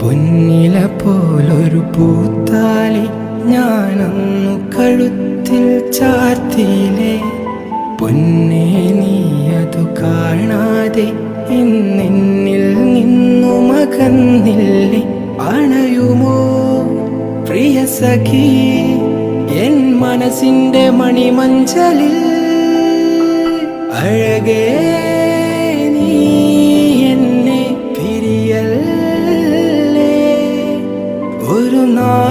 പൊന്നില പോലൊരു പൂത്താലി ഞാനൊന്നു കഴുത്തിൽ ചാർത്തിയിലെ. പൊന്നെ നീ അതു കാണാതെ ഇന്നെന്നിൽ നിന്നു മകന്നില്ലേ. അണയുമോ പ്രിയ സഖി എൻ മനസ്സിന്റെ മണിമഞ്ചലിൽ. അഴകേ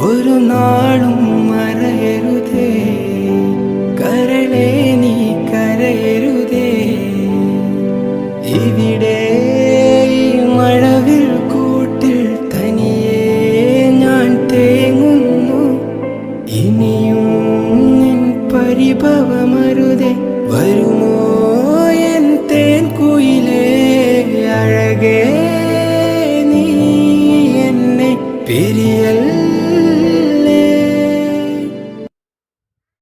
ഒരു നാളും മറയരുതേ. കരളേ നീ കരയരുതേ. ഇവിടെ മഴവിൽ കൂട്ടിൽ തനിയെ ഞാൻ തേങ്ങുന്നു. ഇനിയും നിൻ പരിഭവമരുതേ. വരുമോ പിരിയൽ.